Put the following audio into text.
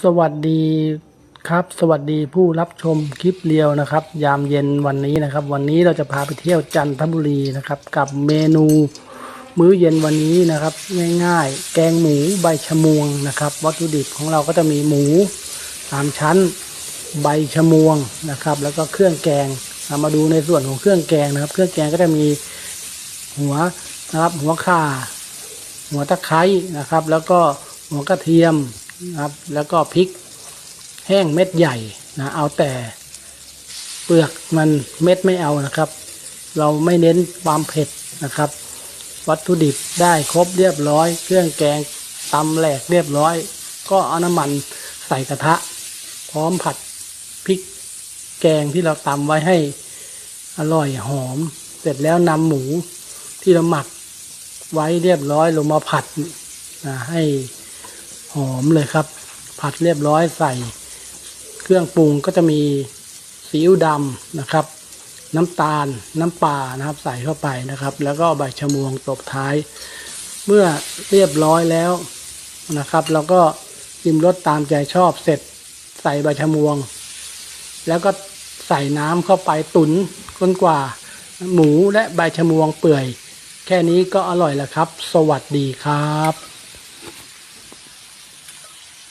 สวัสดีครับ สวัสดีผู้รับชมคลิปเรียวนะครับ ยามเย็นวันนี้นะครับ วันนี้เราจะพาไปเที่ยวจันทบุรีนะครับ กับเมนูมื้อเย็นวันนี้นะครับ ง่ายๆ แกงหมูใบชะมวงนะครับ วัตถุดิบของเราก็จะมีหมูสามชั้นใบชะมวงนะครับ แล้วก็เครื่องแกงามาดูในส่วนของเครื่องแกงนะครับ เครื่องแกงก็จะมีหัวนะครับ หัวข่า หัวตะไคร้นะครับ แล้วก็หัวกระเทียม นะครับแล้วก็พริกแห้งเม็ดใหญ่นะเอาแต่เปลือกมันเม็ดไม่เอานะครับ เราไม่เน้นความเผ็ดนะครับ วัตถุดิบได้ครบเรียบร้อย เครื่องแกงตำแหลกเรียบร้อย ก็เอาน้ำมันใส่กระทะ พร้อมผัดพริกแกงที่เราตำไว้ให้อร่อยหอม เสร็จแล้วนำหมูที่เราหมักไว้เรียบร้อยลงมาผัดนะให้ หอมเลยครับ ผัดเรียบร้อยใส่ เครื่องปรุงก็จะมีซีอิ๊วดำนะครับ น้ำตาลน้ำปลานะครับ ใส่เข้าไปนะครับ แล้วก็ใบชะมวงตบท้าย เมื่อเรียบร้อยแล้วนะครับเราก็ชิมรสตามใจชอบเสร็จใส่ใบชะมวง แล้วก็ใส่น้ำเข้าไปตุนจนกว่าหมูและใบชะมวงเปื่อย แค่นี้ก็อร่อยแล้วครับ สวัสดีครับ